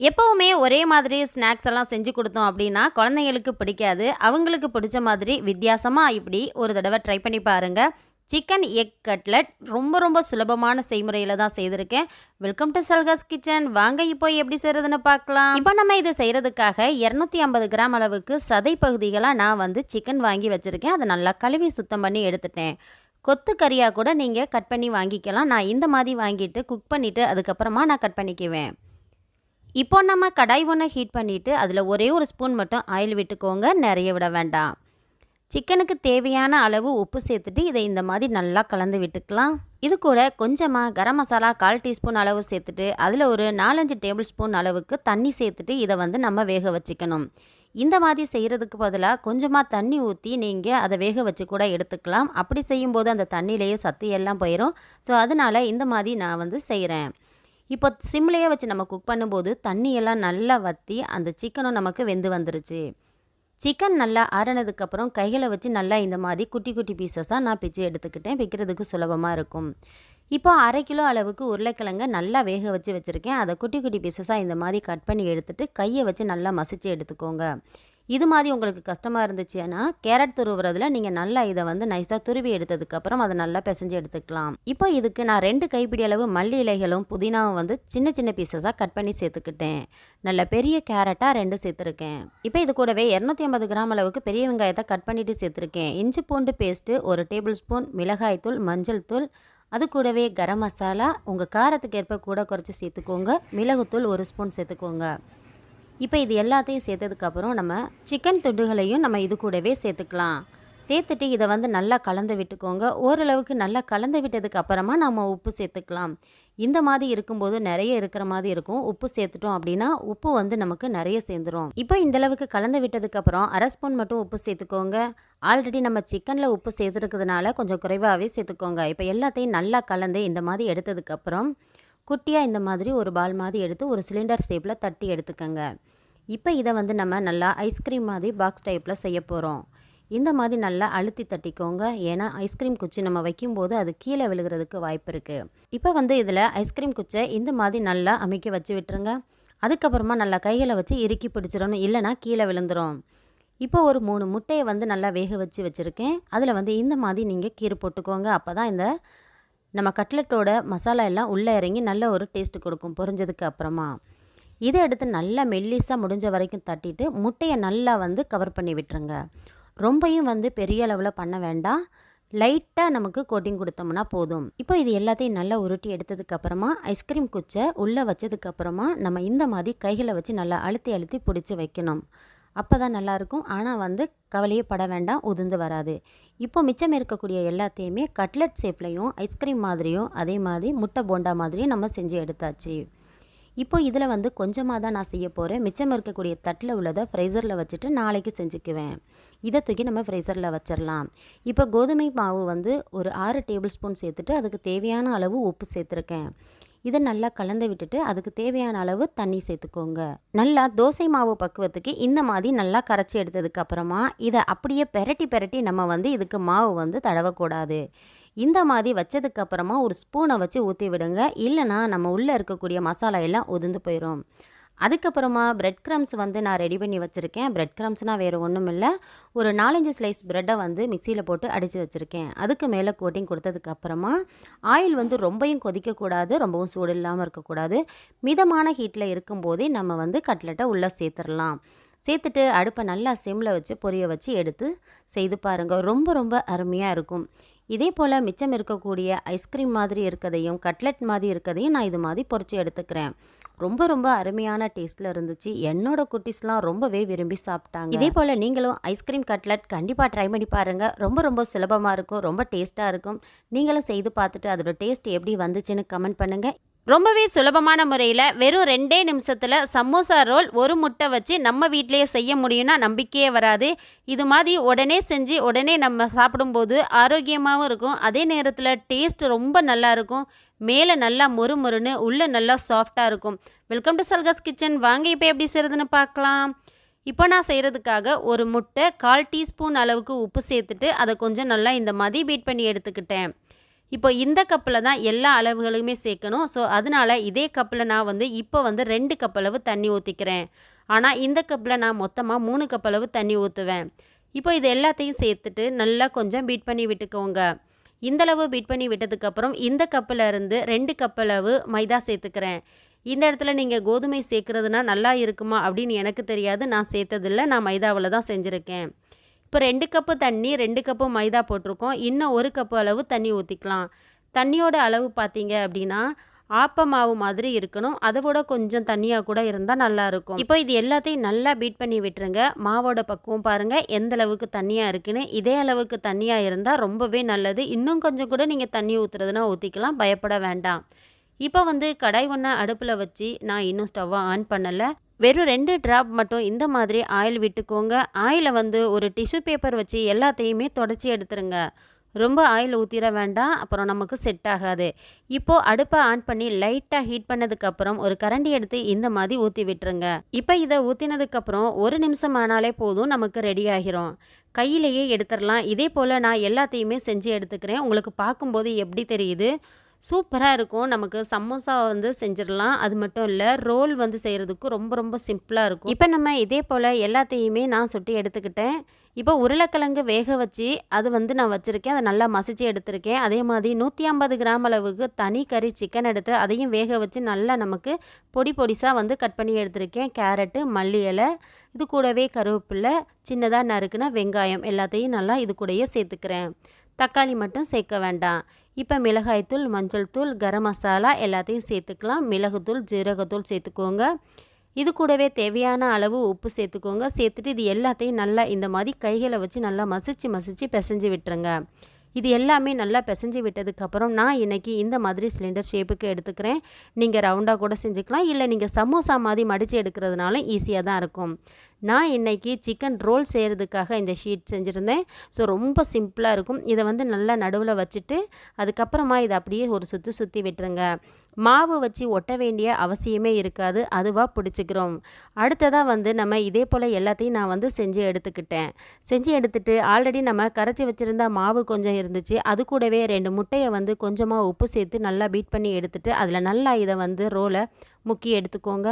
எப்போவுமே ஒரே மாதிரி ஸ்நாக்ஸ் எல்லாம் செஞ்சு கொடுத்தோம் அப்படின்னா குழந்தைங்களுக்கு பிடிக்காது. அவங்களுக்கு பிடிச்ச மாதிரி வித்தியாசமாக இப்படி ஒரு தடவை ட்ரை பண்ணி பாருங்கள் சிக்கன் எக் கட்லட் ரொம்ப ரொம்ப சுலபமான செய்முறையில் தான் செய்திருக்கேன். வெல்கம் டு சல்காஸ் கிச்சன் வாங்க இப்போ எப்படி செய்கிறதுன்னு பார்க்கலாம். இப்போ நம்ம இது செய்கிறதுக்காக இரநூத்தி ஐம்பது கிராம் அளவுக்கு சதை பகுதிகளாக நான் வந்து சிக்கன் வாங்கி வச்சுருக்கேன். அதை நல்லா கழுவி சுத்தம் பண்ணி எடுத்துட்டேன். கொத்து கறியாக கூட நீங்கள் கட் பண்ணி வாங்கிக்கலாம். நான் இந்த மாதிரி வாங்கிட்டு குக் பண்ணிவிட்டு அதுக்கப்புறமா நான் கட் பண்ணிக்குவேன். இப்போ நம்ம கடாய் ஒன்று ஹீட் பண்ணிவிட்டு அதில் ஒரே ஒரு ஸ்பூன் மட்டும் ஆயில் விட்டுக்கோங்க. நிறைய விட வேண்டாம். சிக்கனுக்கு தேவையான அளவு உப்பு சேர்த்துட்டு இதை இந்த மாதிரி நல்லா கலந்து விட்டுக்கலாம். இது கூட கொஞ்சமாக கரம் மசாலா கால் டீஸ்பூன் அளவு சேர்த்துட்டு அதில் ஒரு நாலஞ்சு டேபிள் ஸ்பூன் அளவுக்கு தண்ணி சேர்த்துட்டு இதை வந்து நம்ம வேக வச்சுக்கணும். இந்த மாதிரி செய்கிறதுக்கு பதிலாக கொஞ்சமாக தண்ணி ஊற்றி நீங்கள் அதை வேக வச்சு கூட எடுத்துக்கலாம். அப்படி செய்யும்போது அந்த தண்ணியிலேயே சத்து எல்லாம் போயிடும் ஸோ அதனால் இந்த மாதிரி நான் வந்து செய்கிறேன் இப்போ சிம்லேயே வச்சு நம்ம குக் பண்ணும்போது தண்ணியெல்லாம் நல்லா வற்றி அந்த சிக்கனும் நமக்கு வெந்து வந்துருச்சு. சிக்கன் நல்லா ஆறினதுக்கப்புறம் கைகளை வச்சு நல்லா இந்த மாதிரி குட்டி குட்டி பீசஸாக நான் பிச்சு எடுத்துக்கிட்டேன். விற்கிறதுக்கு சுலபமாக இருக்கும். இப்போ அரை கிலோ அளவுக்கு உருளைக்கிழங்க நல்லா வேக வச்சு வச்சுருக்கேன். அதை குட்டி குட்டி பீசஸாக இந்த மாதிரி கட் பண்ணி எடுத்துட்டு கையை வச்சு நல்லா மசித்து எடுத்துக்கோங்க. இது மாதிரி உங்களுக்கு கஷ்டமாக இருந்துச்சுன்னா கேரட் துருவுறதுல நீங்கள் நல்லா இதை வந்து நைஸாக துருவி எடுத்ததுக்கப்புறம் அதை நல்லா பிசைஞ்சு எடுத்துக்கலாம். இப்போ இதுக்கு நான் ரெண்டு கைப்பிடி அளவு மல்லி இலைகளும் புதினாவும் வந்து சின்ன சின்ன பீசஸாக கட் பண்ணி சேர்த்துக்கிட்டேன். நல்ல பெரிய கேரட்டாக ரெண்டு சேர்த்துருக்கேன். இப்போ இது கூடவே இரநூத்தி ஐம்பது கிராம் அளவுக்கு பெரிய வெங்காயத்தை கட் பண்ணிட்டு சேர்த்துருக்கேன். இஞ்சி பூண்டு பேஸ்ட்டு ஒரு டேபிள் ஸ்பூன் மிளகாய்த்தூள் மஞ்சள் தூள் அது கூடவே கரம் மசாலா உங்கள் காரத்துக்கு ஏற்ப கூட குறைச்சி சேர்த்துக்கோங்க. மிளகுத்தூள் ஒரு ஸ்பூன் சேர்த்துக்கோங்க. இப்போ இது எல்லாத்தையும் சேர்த்ததுக்கப்புறம் நம்ம சிக்கன் துண்டுகளையும் நம்ம இது கூடவே சேர்த்துக்கலாம். சேர்த்துட்டு இதை வந்து நல்லா கலந்து விட்டுக்கோங்க. ஓரளவுக்கு நல்லா கலந்து விட்டதுக்கு அப்புறமா நம்ம உப்பு சேர்த்துக்கலாம். இந்த மாதிரி இருக்கும்போது நிறைய இருக்கிற மாதிரி இருக்கும். உப்பு சேர்த்துட்டோம் அப்படின்னா உப்பு வந்து நமக்கு நிறைய சேர்ந்துரும். இப்போ இந்த அளவுக்கு கலந்து விட்டதுக்கப்புறம் அரை ஸ்பூன் மட்டும் உப்பு சேர்த்துக்கோங்க. ஆல்ரெடி நம்ம சிக்கனில் உப்பு சேர்த்துருக்கிறதுனால கொஞ்சம் குறைவாகவே சேர்த்துக்கோங்க. இப்போ எல்லாத்தையும் நல்லா கலந்து இந்த மாதிரி எடுத்ததுக்கப்புறம் குட்டியாக இந்த மாதிரி ஒரு பால் மாதிரி எடுத்து ஒரு சிலிண்டர் ஷேப்பில் தட்டி எடுத்துக்கோங்க. இப்போ இதை வந்து நம்ம நல்லா ஐஸ்கிரீம் மாதிரி பாக்ஸ் டைப்பில் செய்ய போகிறோம் இந்த மாதிரி நல்லா அழுத்தி தட்டிக்கோங்க. ஏன்னா ஐஸ்கிரீம் குச்சி நம்ம வைக்கும்போது அது கீழே விழுகிறதுக்கு வாய்ப்பு இருக்குது இப்போ வந்து இதில் ஐஸ்கிரீம் குச்சை இந்த மாதிரி நல்லா அமைக்க வச்சு விட்டுருங்க. அதுக்கப்புறமா நல்லா கைகளை வச்சு இறுக்கி பிடிச்சிடணும். இல்லைனா கீழே விழுந்துடும் இப்போ ஒரு மூணு முட்டையை வந்து நல்லா வேக வச்சு வச்சுருக்கேன். அதில் வந்து இந்த மாதிரி நீங்கள் கீரை போட்டுக்கோங்க. அப்போ தான் இந்த நம்ம கட்லெட்டோட மசாலா எல்லாம் உள்ளே இறங்கி நல்ல ஒரு டேஸ்ட் கொடுக்கும் பொரிஞ்சதுக்கு அப்புறமா. இதை எடுத்து நல்லா மெல்லிஸாக முடிஞ்ச வரைக்கும் தட்டிட்டு முட்டையை நல்லா வந்து கவர் பண்ணி விட்டுருங்க. ரொம்பையும் வந்து பெரிய அளவில் பண்ண வேண்டாம். லைட்டாக நமக்கு கோட்டிங் கொடுத்தோம்னா போதும். இப்போ இது எல்லாத்தையும் நல்லா உருட்டி எடுத்ததுக்கப்புறமா ஐஸ்கிரீம் குச்சை உள்ளே வச்சதுக்கப்புறமா நம்ம இந்த மாதிரி கைகளை வச்சு நல்லா அழுத்தி அழுத்தி பிடிச்சி வைக்கணும். அப்போ தான் நல்லாயிருக்கும். ஆனால் வந்து கவலையே பட வேண்டாம் உதிர்ந்து வராது. இப்போ மிச்சம் இருக்கக்கூடிய எல்லாத்தையுமே கட்லெட் ஷேப்லேயும் ஐஸ்கிரீம் மாதிரியும் அதே மாதிரி முட்டை போண்டா மாதிரியும் நம்ம செஞ்சு எடுத்தாச்சு. இப்போ இதில் வந்து கொஞ்சமாக தான் நான் செய்ய போகிறேன் மிச்சம் இருக்கக்கூடிய தட்டில் உள்ளதை ஃப்ரைசரில் வச்சுட்டு நாளைக்கு செஞ்சுக்குவேன். இதை தூக்கி நம்ம ஃப்ரைசரில் வச்சிடலாம் இப்போ கோதுமை மாவு வந்து ஒரு ஆறு டேபிள் ஸ்பூன் சேர்த்துட்டு அதுக்கு தேவையான அளவு உப்பு சேர்த்துருக்கேன். இதை நல்லா கலந்து விட்டுட்டு அதுக்கு தேவையான அளவு தண்ணி சேர்த்துக்கோங்க. நல்லா தோசை மாவு பக்குவத்துக்கு இந்த மாதிரி நல்லா கரைச்சி எடுத்ததுக்கு அப்புறமா இதை அப்படியே பெரட்டி பெரட்டி நம்ம வந்து இதுக்கு மாவு வந்து தடவக்கூடாது. இந்த மாதிரி வச்சதுக்கு அப்புறமா ஒரு ஸ்பூனை வச்சு ஊற்றி விடுங்க. இல்லைனா நம்ம உள்ளே இருக்கக்கூடிய மசாலா எல்லாம் உதிர்ந்து போயிடும் அதுக்கப்புறமா பிரெட் க்ரம்ஸ் வந்து நான் ரெடி பண்ணி வச்சுருக்கேன். பிரெட் க்ரம்ஸ்னால் வேறு ஒன்றும் இல்லை. ஒரு நாலஞ்சு ஸ்லைஸ் ப்ரெட்டை வந்து மிக்சியில் போட்டு அடித்து வச்சுருக்கேன். அதுக்கு மேலே கோட்டிங் கொடுத்ததுக்கப்புறமா ஆயில் வந்து ரொம்பையும் கொதிக்கக்கூடாது ரொம்பவும் சூடு இல்லாமல் இருக்கக்கூடாது. மிதமான ஹீட்டில் இருக்கும்போதே நம்ம வந்து கட்லெட்டை உள்ளே சேர்த்துடலாம். சேர்த்துட்டு அடுப்பை நல்லா சிம்மில் வச்சு பொரிய வச்சு எடுத்து செய்து பாருங்கள் ரொம்ப ரொம்ப அருமையாக இருக்கும். இதே போல் மிச்சம் இருக்கக்கூடிய ஐஸ்கிரீம் மாதிரி இருக்கதையும் கட்லெட் மாதிரி இருக்கதையும் நான் இது மாதிரி பொறிச்சு எடுத்துக்கிறேன். ரொம்ப ரொம்ப அருமையான டேஸ்ட்டில் இருந்துச்சு. என்னோட குட்டீஸ்லாம் ரொம்பவே விரும்பி சாப்பிட்டாங்க. இதே போல் நீங்களும் ஐஸ்கிரீம் கட்லெட் கண்டிப்பாக ட்ரை பண்ணி பாருங்கள் ரொம்ப ரொம்ப சுலபமாக இருக்கும். ரொம்ப டேஸ்ட்டாக இருக்கும். நீங்களும் செய்து பார்த்துட்டு அதோட டேஸ்ட் எப்படி வந்துச்சுன்னு கமெண்ட் பண்ணுங்கள் ரொம்பவே சுலபமான முறையில் வெறும் ரெண்டே நிமிஷத்தில் சமோசா ரோல் ஒரு முட்டை வச்சு நம்ம வீட்டிலேயே செய்ய முடியும்னா நம்பிக்கையே வராது. இது மாதிரி உடனே செஞ்சு உடனே நம்ம சாப்பிடும்போது ஆரோக்கியமாகவும் இருக்கும். அதே நேரத்தில் டேஸ்ட் ரொம்ப நல்லா இருக்கும். மேலே நல்லா மொறு மொறுன்னு உள்ளே நல்லா சாஃப்டாக இருக்கும். வெல்கம் டு சல்கஸ் கிச்சன் வாங்க இப்போ எப்படி செய்கிறதுன்னு பார்க்கலாம். இப்போ நான் செய்கிறதுக்காக ஒரு முட்டை கால் டீஸ்பூன் அளவுக்கு உப்பு சேர்த்துட்டு அதை கொஞ்சம் நல்லா இந்த மாதிரி பீட் பண்ணி எடுத்துக்கிட்டேன். இப்போ இந்த கப்பில் தான் எல்லா அளவுகளுமே சேர்க்கணும். ஸோ அதனால இதே கப்பில் நான் வந்து இப்போ வந்து ரெண்டு கப் அளவு தண்ணி ஊற்றிக்கிறேன் ஆனால் இந்த கப்பில் நான் மொத்தமாக மூணு கப் அளவு தண்ணி ஊற்றுவேன் இப்போ இது எல்லாத்தையும் சேர்த்துட்டு நல்லா கொஞ்சம் பீட் பண்ணி விட்டுக்கோங்க. இந்தளவு பீட் பண்ணி விட்டதுக்கப்புறம் இந்த கப்பில் இருந்து ரெண்டு கப்பளவு மைதா சேர்த்துக்கிறேன். இந்த இடத்துல நீங்கள் கோதுமை சேர்க்குறதுனா நல்லா இருக்குமா அப்படின்னு எனக்கு தெரியாது. நான் சேர்த்ததில்ல. நான் மைதாவில் தான் செஞ்சுருக்கேன். இப்போ ரெண்டு கப்பு தண்ணி ரெண்டு கப்பு மைதா போட்டிருக்கோம். இன்னும் ஒரு கப்பு அளவு தண்ணி ஊற்றிக்கலாம் தண்ணியோட அளவு பார்த்தீங்க அப்படின்னா ஆப்ப மாவு மாதிரி இருக்கணும். அதை விட கொஞ்சம் தண்ணியாக கூட இருந்தால் நல்லாயிருக்கும் இப்போ இது எல்லாத்தையும் நல்லா பீட் பண்ணி விட்டுருங்க. மாவோட பக்குவம் பாருங்கள் எந்த அளவுக்கு தண்ணியாக இருக்குன்னு. இதே அளவுக்கு தண்ணியாக இருந்தால் ரொம்பவே நல்லது. இன்னும் கொஞ்சம் கூட நீங்கள் தண்ணி ஊற்றுறதுனா ஊற்றிக்கலாம் பயப்பட வேண்டாம். இப்போ வந்து கடாய் ஒன்றை அடுப்பில் வச்சு நான் இன்னும் ஸ்டவ்வை ஆன் பண்ணலை. வெறும் ரெண்டு ட்ராப் மட்டும் இந்த மாதிரி ஆயில் விட்டுக்கோங்க. ஆயிலை வந்து ஒரு டிஷ்யூ பேப்பர் வச்சு எல்லாத்தையுமே தொடச்சி எடுத்துருங்க. ரொம்ப ஆயில் ஊற்றிட வேண்டாம். அப்புறம் நமக்கு செட் ஆகாது. இப்போது அடுப்பை ஆன் பண்ணி லைட்டாக ஹீட் பண்ணதுக்கப்புறம் ஒரு கரண்டி எடுத்து இந்த மாதிரி ஊற்றி விட்டுருங்க. இப்போ இதை ஊற்றினதுக்கப்புறம் ஒரு நிமிஷம் ஆனாலே போதும் நமக்கு ரெடி ஆகிரும். கையிலேயே எடுத்துடலாம் இதே போல் நான் எல்லாத்தையுமே செஞ்சு எடுத்துக்கிறேன். உங்களுக்கு பார்க்கும்போது எப்படி தெரியுது? சூப்பராக இருக்கும். நமக்கு சமோசா வந்து செஞ்சிடலாம். அது மட்டும் இல்லை ரோல் வந்து செய்கிறதுக்கு ரொம்ப ரொம்ப சிம்பிளாக இருக்கும். இப்போ நம்ம இதே போல் எல்லாத்தையுமே நான் சுட்டி எடுத்துக்கிட்டேன். இப்போ உருளைக்கிழங்கு வேக வச்சு அது வந்து நான் வச்சுருக்கேன். அதை நல்லா மசிச்சு எடுத்திருக்கேன். அதே மாதிரி நூற்றி ஐம்பது கிராம் அளவுக்கு தனி கறி சிக்கன் எடுத்து அதையும் வேக வச்சு நல்லா நமக்கு பொடி பொடிசாக வந்து கட் பண்ணி எடுத்திருக்கேன். கேரட்டு மல்லி இலை இது கூடவே கருவேப்பிலை சின்னதாக நறுக்குன வெங்காயம் எல்லாத்தையும் நல்லா இது கூடயே சேர்த்துக்கிறேன். தக்காளி மட்டும் சேர்க்க வேண்டாம். இப்போ மிளகாய்த்தூள் மஞ்சள் தூள் கரம் மசாலா எல்லாத்தையும் சேர்த்துக்கலாம். மிளகுத்தூள் ஜீரகத்தூள் சேர்த்துக்கோங்க. இது கூடவே தேவையான அளவு உப்பு சேர்த்துக்கோங்க. சேர்த்துட்டு இது எல்லாத்தையும் நல்லா இந்த மாதிரி கைகளை வச்சு நல்லா மசிச்சு மசிச்சு பிசைஞ்சு விட்டுருங்க. இது எல்லாமே நல்லா பிசைஞ்சு விட்டதுக்கப்புறம் நான் இன்றைக்கி இந்த மாதிரி சிலிண்டர் ஷேப்புக்கு எடுத்துக்கிறேன். நீங்கள் ரவுண்டாக கூட செஞ்சுக்கலாம். இல்லை நீங்கள் சமோசா மாதிரி மடித்து எடுக்கிறதுனால ஈஸியாக தான் இருக்கும். நான் இன்றைக்கி சிக்கன் ரோல் செய்கிறதுக்காக இந்த ஷீட் செஞ்சுருந்தேன். ஸோ ரொம்ப சிம்பிளாக இருக்கும். இதை வந்து நல்லா நடுவில் வச்சுட்டு அதுக்கப்புறமா இதை அப்படியே ஒரு சுற்றி சுற்றி விட்டுருங்க. மாவு வச்சு ஒட்ட வேண்டிய அவசியமே இருக்காது. அதுவாக பிடிச்சிக்கிறோம். அடுத்ததாக வந்து நம்ம இதே போல் எல்லாத்தையும் நான் வந்து செஞ்சு எடுத்துக்கிட்டேன். செஞ்சு எடுத்துட்டு ஆல்ரெடி நம்ம கரைச்சி வச்சுருந்த மாவு கொஞ்சம் இருந்துச்சு. அது கூடவே ரெண்டு முட்டையை வந்து கொஞ்சமாக உப்பு சேர்த்து நல்லா பீட் பண்ணி எடுத்துட்டு அதில் நல்லா இதை வந்து ரோலை முக்கி எடுத்துக்கோங்க.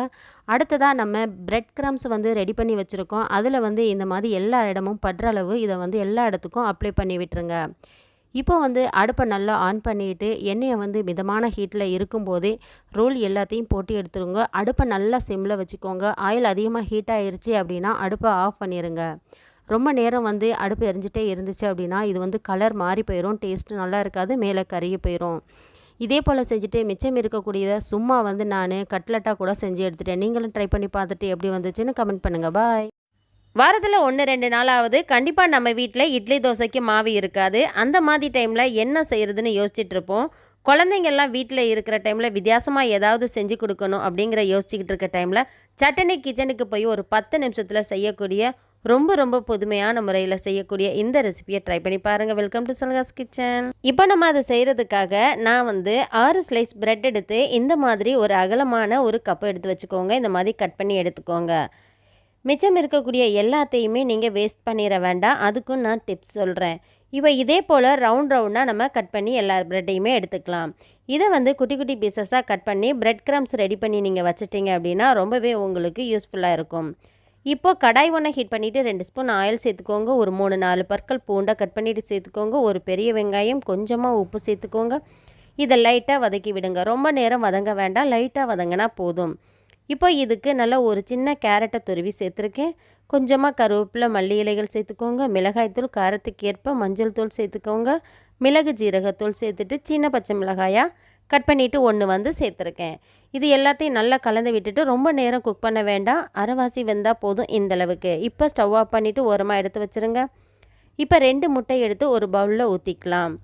அடுத்ததாக நம்ம பிரெட் கிரம்ஸ் வந்து ரெடி பண்ணி வச்சுருக்கோம். அதில் வந்து இந்த மாதிரி எல்லா இடமும் படுற அளவு இதை வந்து எல்லா இடத்துக்கும் அப்ளை பண்ணி விட்டுருங்க. இப்போ வந்து அடுப்பை நல்லா ஆன் பண்ணிவிட்டு எண்ணெயை வந்து மிதமான ஹீட்டில் இருக்கும்போதே ரோல் எல்லாத்தையும் போட்டு எடுத்துருங்க. அடுப்பை நல்லா சிம்மில் வச்சுக்கோங்க. ஆயில் அதிகமாக ஹீட் ஆயிடுச்சு அப்படின்னா அடுப்பை ஆஃப் பண்ணிடுங்க ரொம்ப நேரம் வந்து அடுப்பு எரிஞ்சிட்டே இருந்துச்சு அப்படின்னா இது வந்து கலர் மாறி போயிடும் டேஸ்ட்டு நல்லா இருக்காது. மேலே கருகி போயிடும் இதே போல் செஞ்சுட்டு மிச்சம் இருக்கக்கூடியதை சும்மா வந்து நான் கட்லட்டாக கூட செஞ்சு எடுத்துட்டேன். நீங்களும் ட்ரை பண்ணி பார்த்துட்டு எப்படி வந்துச்சுன்னு கமெண்ட் பண்ணுங்கள் பாய் வாரத்தில் ஒன்று ரெண்டு நாளாவது கண்டிப்பாக நம்ம வீட்டில் இட்லி தோசைக்கு மாவு இருக்காது. அந்த மாதிரி டைமில் என்ன செய்கிறதுன்னு யோசிச்சுட்டு இருப்போம். குழந்தைங்கள்லாம் வீட்டில் இருக்கிற டைமில் வித்தியாசமாக ஏதாவது செஞ்சு கொடுக்கணும் அப்படிங்கிற யோசிச்சுக்கிட்டு இருக்க டைமில் சட்டனி கிச்சனுக்கு போய் ஒரு பத்து நிமிஷத்தில் செய்யக்கூடிய ரொம்ப ரொம்ப புதுமையான முறையில் செய்யக்கூடிய இந்த ரெசிபியை ட்ரை பண்ணி பாருங்கள் வெல்கம் டு சல்காஸ் கிச்சன் இப்போ நம்ம அதை செய்கிறதுக்காக நான் வந்து ஆறு ஸ்லைஸ் பிரெட் எடுத்து இந்த மாதிரி ஒரு அகலமான ஒரு கப்பு எடுத்து வச்சுக்கோங்க. இந்த மாதிரி கட் பண்ணி எடுத்துக்கோங்க. மிச்சம் இருக்கக்கூடிய எல்லாத்தையுமே நீங்கள் வேஸ்ட் பண்ணிட வேண்டாம். அதுக்கும் நான் டிப்ஸ் சொல்கிறேன் இப்போ இதே போல் ரவுண்ட் ரவுண்டாக நம்ம கட் பண்ணி எல்லா ப்ரெட்டையுமே எடுத்துக்கலாம். இதை வந்து குட்டி குட்டி பீசஸாக கட் பண்ணி பிரெட் கிரம்ஸ் ரெடி பண்ணி நீங்கள் வச்சிட்டிங்க அப்படின்னா ரொம்பவே உங்களுக்கு யூஸ்ஃபுல்லாக இருக்கும். இப்போது கடாய் ஒன்றை ஹீட் பண்ணிவிட்டு ரெண்டு ஸ்பூன் ஆயில் சேர்த்துக்கோங்க. ஒரு மூணு நாலு பற்கள் பூண்டாக கட் பண்ணிவிட்டு சேர்த்துக்கோங்க. ஒரு பெரிய வெங்காயம் கொஞ்சமாக உப்பு சேர்த்துக்கோங்க. இதை லைட்டாக வதக்கி விடுங்க. ரொம்ப நேரம் வதங்க வேண்டாம். லைட்டாக வதங்கினா போதும். இப்போ இதுக்கு நல்லா ஒரு சின்ன கேரட்டை துருவி சேர்த்துருக்கேன். கொஞ்சமாக கருவேப்பிலை மல்லி இலைகள் சேர்த்துக்கோங்க. மிளகாய்த்தூள் காரத்துக்கு ஏற்ப மஞ்சள் தூள் சேர்த்துக்கோங்க. மிளகு ஜீரகத்தூள் சேர்த்துட்டு சின்ன பச்சை மிளகாயாக கட் பண்ணிவிட்டு ஒன்று வந்து சேர்த்துருக்கேன். இது எல்லாத்தையும் நல்லா கலந்து விட்டுட்டு ரொம்ப நேரம் குக் பண்ண வேண்டாம். அரைவாசி வெந்தால் போதும் இந்தளவுக்கு இப்போ ஸ்டவ் ஆஃப் பண்ணிவிட்டு ஓரமாக எடுத்து வச்சுருங்க. இப்போ ரெண்டு முட்டை எடுத்து ஒரு பவுலில் ஊற்றிக்கலாம்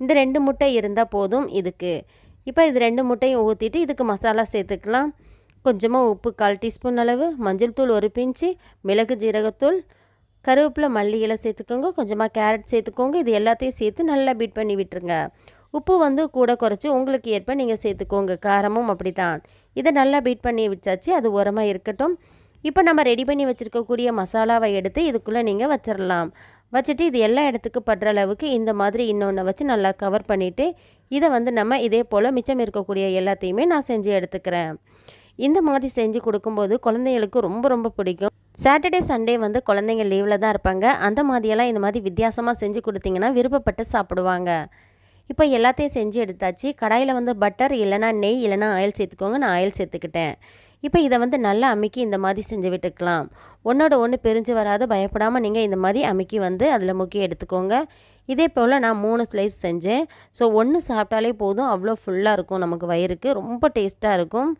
இந்த ரெண்டு முட்டை இருந்தால் போதும் இதுக்கு. இப்போ இது ரெண்டு முட்டையும் ஊற்றிட்டு இதுக்கு மசாலா சேர்த்துக்கலாம். கொஞ்சமாக உப்பு கால் டீஸ்பூன் அளவு மஞ்சள் தூள் ஒரு பிஞ்சு மிளகு ஜீரகத்தூள் கருவேப்பிலை மல்லி இலை சேர்த்துக்கோங்க. கொஞ்சமாக கேரட் சேர்த்துக்கோங்க. இது எல்லாத்தையும் சேர்த்து நல்லா பீட் பண்ணி விட்டுருங்க. உப்பு வந்து கூட குறைச்சி உங்களுக்கு ஏற்ப நீங்கள் சேர்த்துக்கோங்க. காரமும் அப்படி தான் இதை நல்லா பீட் பண்ணி வச்சாச்சு அது உரமாக இருக்கட்டும். இப்போ நம்ம ரெடி பண்ணி வச்சுருக்கக்கூடிய மசாலாவை எடுத்து இதுக்குள்ளே நீங்கள் வச்சிடலாம் வச்சுட்டு இது எல்லா இடத்துக்கு படுற அளவுக்கு இந்த மாதிரி இன்னொன்று வச்சு நல்லா கவர் பண்ணிவிட்டு இதை வந்து நம்ம இதே போல் மிச்சம் இருக்கக்கூடிய எல்லாத்தையுமே நான் செஞ்சு எடுத்துக்கிறேன். இந்த மாதிரி செஞ்சு கொடுக்கும்போது குழந்தைங்களுக்கு ரொம்ப ரொம்ப பிடிக்கும். சாட்டர்டே சண்டே வந்து குழந்தைங்க லீவில் தான் இருப்பாங்க. அந்த மாதிரியெல்லாம் இந்த மாதிரி வித்தியாசமாக செஞ்சு கொடுத்தீங்கன்னா விருப்பப்பட்டு சாப்பிடுவாங்க. இப்போ எல்லாத்தையும் செஞ்சு எடுத்தாச்சு. கடாயில் வந்து பட்டர் இல்லைனா நெய் இல்லைனா ஆயில் சேர்த்துக்கோங்க. நான் ஆயில் சேர்த்துக்கிட்டேன். இப்போ இதை வந்து நல்லா அமுக்கி இந்த மாதிரி செஞ்சு விட்டுக்கலாம். ஒன்றோட ஒன்று பிரிஞ்சு வராது. பயப்படாமல் நீங்கள் இந்த மாதிரி அமுக்கி வந்து அதில் முக்கி எடுத்துக்கோங்க. இதே போல் நான் மூணு ஸ்லைஸ் செஞ்சேன். ஸோ ஒன்று சாப்பிட்டாலே போதும். அவ்வளோ ஃபுல்லாக இருக்கும் நமக்கு வயிறுக்கு. ரொம்ப டேஸ்ட்டாக இருக்கும்.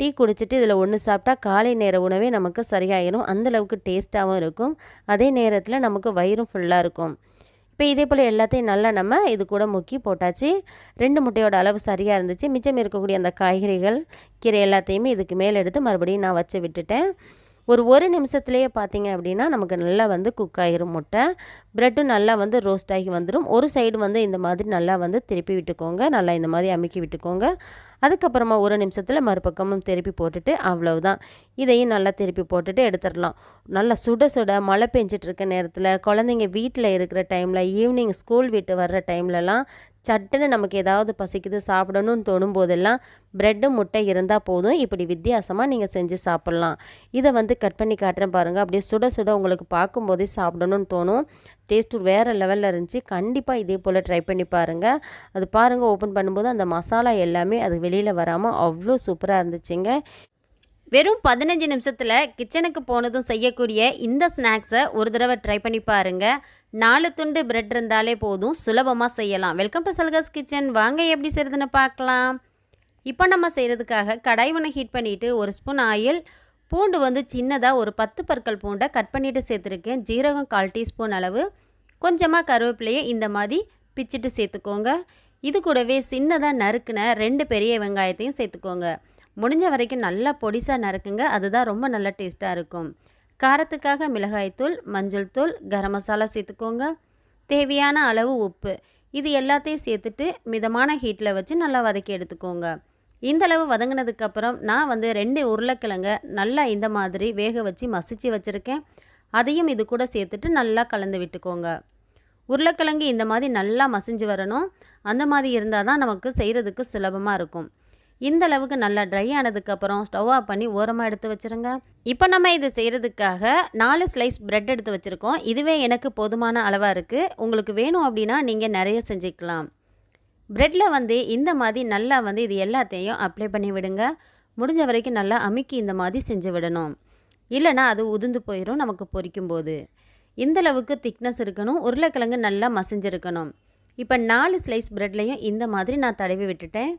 டீ குடிச்சிட்டு இதில் ஒன்று சாப்பிட்டா காலை நேர உணவே நமக்கு சரியாயிரும். அந்தளவுக்கு டேஸ்ட்டாகவும் இருக்கும். அதே நேரத்தில் நமக்கு வயிறும் ஃபுல்லாக இருக்கும். இப்போ இதே போல் எல்லாத்தையும் நல்லா நம்ம இது கூட முக்கி போட்டாச்சு. ரெண்டு முட்டையோட அளவு சரியாக இருந்துச்சு. மிச்சம் இருக்கக்கூடிய அந்த காய்கறிகள் கீரை எல்லாத்தையுமே இதுக்கு மேலே எடுத்து மறுபடியும் நான் வச்சு விட்டுட்டேன். ஒரு ஒரு நிமிஷத்துலேயே பார்த்தீங்க அப்படின்னா நமக்கு நல்லா வந்து குக் ஆகிரும் முட்டை. ப்ரெட்டும் நல்லா வந்து ரோஸ்ட் ஆகி வந்துடும் ஒரு சைடு வந்து இந்த மாதிரி நல்லா வந்து திருப்பி விட்டுக்கோங்க. நல்லா இந்த மாதிரி அமுக்கி விட்டுக்கோங்க. அதுக்கப்புறமா ஒரு நிமிஷத்தில் மறுபக்கமும் திருப்பி போட்டுட்டு அவ்வளவுதான். இதையும் நல்லா திருப்பி போட்டுட்டு எடுத்துடலாம். நல்லா சுட சுட மழை பெஞ்சிட்டு இருக்க நேரத்தில் குழந்தைங்க வீட்டில் இருக்கிற டைமில் ஈவினிங் ஸ்கூல் விட்டு வர்ற டைம்லலாம் சட்டுன்னு நமக்கு ஏதாவது பசிக்குது சாப்பிடணும்னு தோணும் போதெல்லாம் ப்ரெட்டு முட்டை இருந்தால் போதும். இப்படி வித்தியாசமாக நீங்கள் செஞ்சு சாப்பிட்லாம். இதை வந்து கட் பண்ணி காட்டுறேன் பாருங்கள் அப்படியே சுட சுட உங்களுக்கு பார்க்கும்போதே சாப்பிடணும்னு தோணும். டேஸ்ட்டு வேறு லெவலில் இருந்துச்சு. கண்டிப்பாக இதே போல் ட்ரை பண்ணி பாருங்கள் அது பாருங்கள் ஓப்பன் பண்ணும்போது அந்த மசாலா எல்லாமே அது வெளியில் வராமல் அவ்வளோ சூப்பராக இருந்துச்சுங்க. வெறும் பதினஞ்சு நிமிஷத்தில் கிச்சனுக்கு போனதும் செய்யக்கூடிய இந்த ஸ்நாக்ஸை ஒரு தடவை ட்ரை பண்ணி பாருங்கள் நாலு துண்டு பிரெட் இருந்தாலே போதும் சுலபமாக செய்யலாம். வெல்கம் டு சல்கஸ் கிச்சன் வாங்க எப்படி செய்கிறதுன்னு பார்க்கலாம். இப்போ நம்ம செய்கிறதுக்காக கடாய் ஒன்று ஹீட் பண்ணிவிட்டு ஒரு ஸ்பூன் ஆயில் பூண்டு வந்து சின்னதாக ஒரு பத்து பற்கள் பூண்டை கட் பண்ணிவிட்டு சேர்த்துருக்கேன். ஜீரகம் கால் டீஸ்பூன் அளவு. கொஞ்சமாக கருவேப்பிலையை இந்த மாதிரி பிச்சுட்டு சேர்த்துக்கோங்க. இது கூடவே சின்னதாக நறுக்குன ரெண்டு பெரிய வெங்காயத்தையும் சேர்த்துக்கோங்க. முடிஞ்ச வரைக்கும் நல்லா பொடிசாக நறுக்குங்க. அதுதான் ரொம்ப நல்ல டேஸ்ட்டாக இருக்கும். காரத்துக்காக மிளகாய்த்தூள் மஞ்சள் தூள் கரம் மசாலா சேர்த்துக்கோங்க. தேவையான அளவு உப்பு. இது எல்லாத்தையும் சேர்த்துட்டு மிதமான ஹீட்டில் வச்சு நல்லா வதக்கி எடுத்துக்கோங்க. இந்த அளவு வதங்கினதுக்கப்புறம் நான் வந்து ரெண்டு உருளைக்கிழங்க நல்லா இந்த மாதிரி வேக வச்சு மசிச்சு வச்சுருக்கேன். அதையும் இது கூட சேர்த்துட்டு நல்லா கலந்து விட்டுக்கோங்க. உருளைக்கிழங்கு இந்த மாதிரி நல்லா மசிஞ்சு வரணும். அந்த மாதிரி இருந்தால் தான் நமக்கு செய்கிறதுக்கு சுலபமாக இருக்கும். இந்த அளவுக்கு நல்லா ட்ரை ஆனதுக்கப்புறம் ஸ்டவ் ஆஃப் பண்ணி ஓரமாக எடுத்து வச்சுருங்க. இப்போ நம்ம இது செய்கிறதுக்காக நாலு ஸ்லைஸ் ப்ரெட் எடுத்து வச்சுருக்கோம். இதுவே எனக்கு போதுமான அளவாக இருக்குது உங்களுக்கு வேணும் அப்படின்னா நீங்கள் நிறைய செஞ்சுக்கலாம். ப்ரெட்டில் வந்து இந்த மாதிரி நல்லா வந்து இது எல்லாத்தையும் அப்ளை பண்ணி விடுங்க. முடிஞ்ச வரைக்கும் நல்லா அமுக்கி இந்த மாதிரி செஞ்சு விடணும். இல்லைனா அது உதிர்ந்து போயிடும் நமக்கு பொரிக்கும் போது இந்த அளவுக்கு திக்னஸ் இருக்கணும். உருளைக்கிழங்கு நல்லா மசிஞ்சிருக்கணும். இப்போ நாலு ஸ்லைஸ் ப்ரெட்லேயும் இந்த மாதிரி நான் தடவி விட்டுட்டேன்.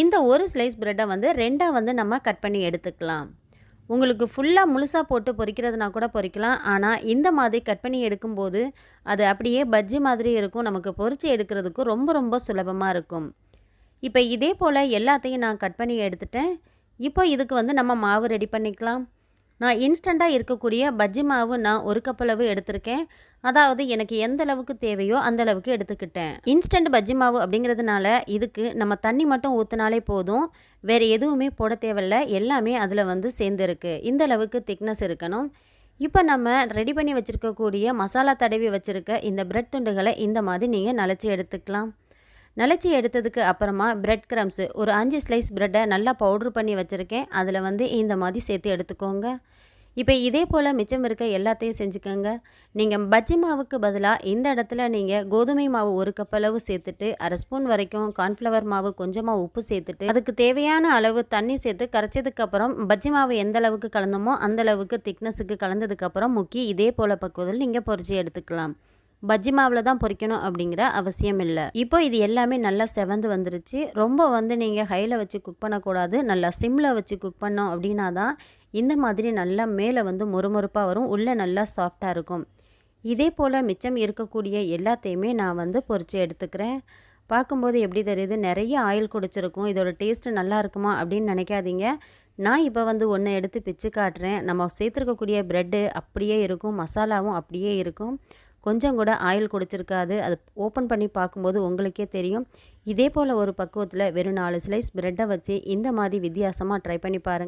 இந்த ஒரு ஸ்லைஸ் ப்ரெட்டை வந்து ரெண்டாக வந்து நம்ம கட் பண்ணி எடுத்துக்கலாம். உங்களுக்கு ஃபுல்லாக முழுசாக போட்டு பொரிக்கிறதுனா கூட பொறிக்கலாம். ஆனால் இந்த மாதிரி கட் பண்ணி எடுக்கும்போது அது அப்படியே பஜ்ஜி மாதிரி இருக்கும். நமக்கு பொரித்து எடுக்கிறதுக்கு ரொம்ப ரொம்ப சுலபமாக இருக்கும். இப்போ இதே போல் எல்லாத்தையும் நான் கட் பண்ணி எடுத்துட்டேன். இப்போ இதுக்கு வந்து நம்ம மாவு ரெடி பண்ணிக்கலாம். நான் இன்ஸ்டண்ட்டாக இருக்கக்கூடிய பஜ்ஜி மாவு நான் ஒரு கப்பளவு எடுத்திருக்கேன். அதாவது எனக்கு எந்த அளவுக்கு தேவையோ அந்த அளவுக்கு எடுத்துக்கிட்டேன். இன்ஸ்டன்ட் பஜ்ஜி மாவு அப்படிங்கிறதுனால இதுக்கு நம்ம தண்ணி மட்டும் ஊற்றினாலே போதும். வேறு எதுவுமே போட தேவையில்ல. எல்லாமே அதில் வந்து சேர்ந்துருக்கு. இந்த அளவுக்கு திக்னஸ் இருக்கணும். இப்போ நம்ம ரெடி பண்ணி வச்சுருக்கக்கூடிய மசாலா தடவி வச்சுருக்க இந்த பிரெட் துண்டுகளை இந்த மாதிரி நீங்கள் நலச்சி எடுத்துக்கலாம். நிலச்சி எடுத்ததுக்கு அப்புறமா பிரெட் கிரம்ஸு ஒரு அஞ்சு ஸ்லைஸ் ப்ரெட்டை நல்லா பவுட்ரு பண்ணி வச்சுருக்கேன். அதில் வந்து இந்த மாதிரி சேர்த்து எடுத்துக்கோங்க. இப்போ இதே போல் மிச்சம் இருக்க எல்லாத்தையும் செஞ்சுக்கோங்க. நீங்கள் பஜ்ஜி மாவுக்கு பதிலாக இந்த இடத்துல நீங்கள் கோதுமை மாவு ஒரு கப் அளவு சேர்த்துட்டு அரை ஸ்பூன் வரைக்கும் கார்ன்ஃப்ளவர் மாவு கொஞ்சமாக உப்பு சேர்த்துட்டு அதுக்கு தேவையான அளவு தண்ணி சேர்த்து கரைச்சதுக்கப்புறம் பஜ்ஜி மாவு எந்த அளவுக்கு கலந்தோமோ அந்த அளவுக்கு திக்னஸுக்கு கலந்ததுக்கப்புறம் முக்கி இதே போல் பக்குவதில் நீங்கள் பொறிச்சு எடுத்துக்கலாம். பஜ்ஜி மாவில் தான் பொரிக்கணும் அப்படிங்கிற அவசியம் இல்லை. இப்போ இது எல்லாமே நல்லா செவந்து வந்துருச்சு. ரொம்ப வந்து நீங்கள் ஹையில் வச்சு குக் பண்ணக்கூடாது. நல்லா சிம்மில் வச்சு குக் பண்ணோம் அப்படின்னா தான் இந்த மாதிரி நல்லா மேலே வந்து மொறுமொறுப்பாக வரும். உள்ளே நல்லா சாஃப்டாக இருக்கும். இதே போல் மிச்சம் இருக்கக்கூடிய எல்லாத்தையுமே நான் வந்து பொறிச்சு எடுத்துக்கிறேன். பார்க்கும்போது எப்படி தெரியுது? நிறைய ஆயில் குடிச்சிருக்கும். இதோட டேஸ்ட்டு நல்லா இருக்குமா அப்படின்னு நினைக்காதீங்க. நான் இப்போ வந்து ஒன்று எடுத்து பிச்சு காட்டுறேன். நம்ம சேர்த்துருக்கக்கூடிய ப்ரெட்டு அப்படியே இருக்கும். மசாலாவும் அப்படியே இருக்கும். கொஞ்சம் கூட ஆயில் குடிச்சிருக்காது. அது ஓப்பன் பண்ணி பார்க்கும்போது உங்களுக்கே தெரியும். இதே போல் ஒரு பக்குவத்தில் வெறும் நாலு ஸ்லைஸ் ப்ரெட்டை வச்சு இந்த மாதிரி வித்தியாசமாக ட்ரை பண்ணி பாருங்கள்